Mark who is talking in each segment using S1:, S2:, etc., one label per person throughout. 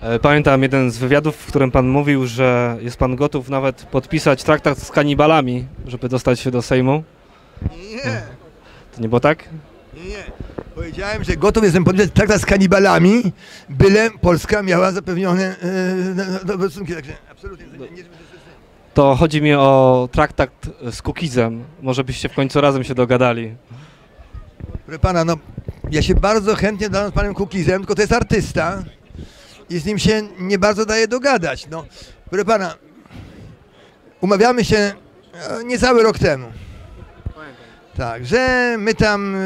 S1: E, Pamiętam jeden z wywiadów, w którym pan mówił, że jest pan gotów nawet podpisać traktat z kanibalami, żeby dostać się do Sejmu.
S2: Nie,
S1: To nie było tak?
S2: nie. Powiedziałem, że gotów jestem podpisać traktat z kanibalami, byle Polska miała zapewnione yy, stosunki. Także absolutnie. Nie, nie,
S1: To chodzi mi o traktat z Kukizem. Może byście w końcu razem się dogadali.
S2: Proszę pana, no ja się bardzo chętnie dam z panem Kukizem, tylko to jest artysta i z nim się nie bardzo daje dogadać. No, proszę pana, umawiamy się e, niecały rok temu. Tak, że my tam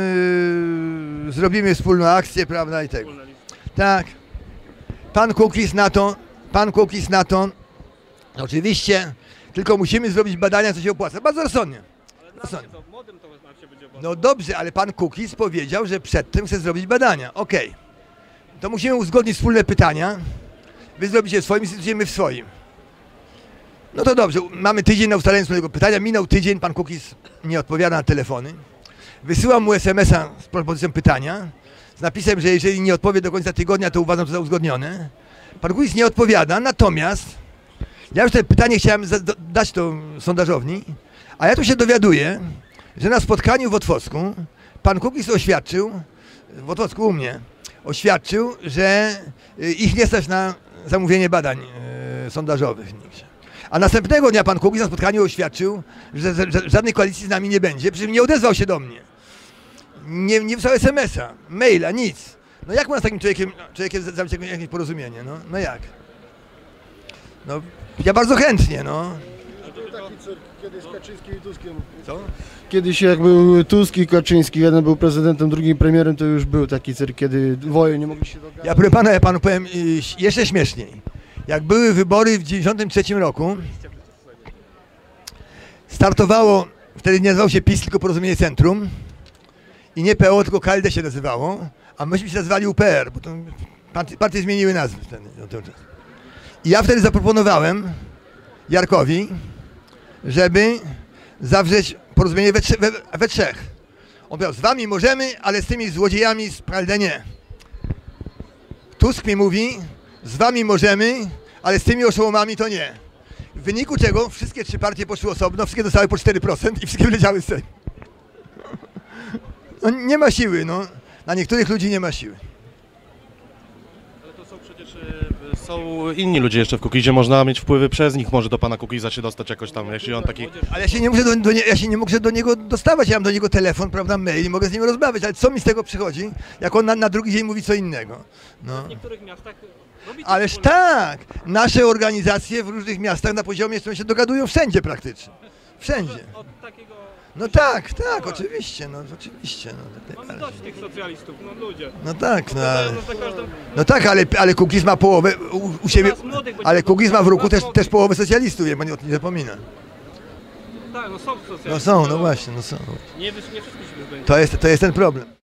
S2: y, zrobimy wspólną akcję, prawda, i tego. Tak. Pan Kukiz na to, pan Kukiz na to, oczywiście, tylko musimy zrobić badania, co się opłaca. Bardzo rozsądnie. rozsądnie. No dobrze, ale pan Kukiz powiedział, że przedtem chce zrobić badania. Okej. To musimy uzgodnić wspólne pytania. Wy zrobicie w swoim my w swoim. No to dobrze, mamy tydzień na ustalenie wspólnego pytania. Minął tydzień, pan Kukiz nie odpowiada na telefony. Wysyłam mu SMS-a z propozycją pytania, z napisem, że jeżeli nie odpowie do końca tygodnia, to uważam to za uzgodnione. Pan Kukiz nie odpowiada, natomiast ja już te pytanie chciałem dać to sondażowni, a ja tu się dowiaduję, że na spotkaniu w Otwocku pan Kukiz oświadczył, w Otwocku u mnie, oświadczył, że y, ich nie stać na zamówienie badań y, sondażowych. A następnego dnia pan Kukiz na spotkaniu oświadczył, że, żadnej koalicji z nami nie będzie, przy czym nie odezwał się do mnie. Nie, nie wysłał SMS-a, maila, nic. No jak można z takim człowiekiem, człowiekiem jakieś, jakieś porozumienie, no? No jak? No, ja bardzo chętnie, no.
S3: Kiedyś z Kaczyńskim i Tuskiem.
S2: Co?
S3: Kiedyś jak był Tusk i Kaczyński, jeden był prezydentem, drugi premierem, to już był taki cyrk, kiedy dwoje nie mogli się dogadać.
S2: Ja proszę pana, ja panu powiem jeszcze śmieszniej. Jak były wybory w 93 roku, startowało, wtedy nie nazywało się PiS, tylko Porozumienie Centrum i nie PO, tylko KLD się nazywało, a myśmy się nazywali UPR, bo to partie, partie zmieniły nazwy wtedy. I ja wtedy zaproponowałem Jarkowi, żeby zawrzeć porozumienie we, we, we trzech. On powiedział, z wami możemy, ale z tymi złodziejami z nie. Tusk mi mówi, z wami możemy, ale z tymi oszołomami to nie. W wyniku czego wszystkie trzy partie poszły osobno, wszystkie dostały po 4% i wszystkie wyleciały z Sejmu. No nie ma siły, no. Na niektórych ludzi nie ma siły.
S4: To są inni ludzie jeszcze w Kukizie, można mieć wpływy przez nich, może do pana Kukiza się dostać jakoś tam, jeśli on taki...
S2: Ale ja się nie muszę do, do nie, ja się nie muszę do niego dostawać, ja mam do niego telefon, prawda, mail i mogę z nim rozmawiać, ale co mi z tego przychodzi, jak on na, na drugi dzień mówi co innego. No.
S1: W niektórych miastach
S2: Ależ tak, nasze organizacje w różnych miastach na poziomie się dogadują wszędzie praktycznie. Wszędzie.
S1: Od takiego...
S2: No tak, tak, oczywiście, no oczywiście. No, tak,
S1: Mamy
S2: ale,
S1: dość tych socjalistów, no ludzie.
S2: no tak, no, ale, no tak, ale, ale Kukiz ma połowę u, u siebie, ale Kukiz ma w ruchu też, też połowę socjalistów, ja pan o tym nie zapomina.
S1: Tak, no są socjaliści.
S2: No są, no właśnie, no są.
S1: Nie, nie wszystkich się.
S2: To jest, to jest ten problem.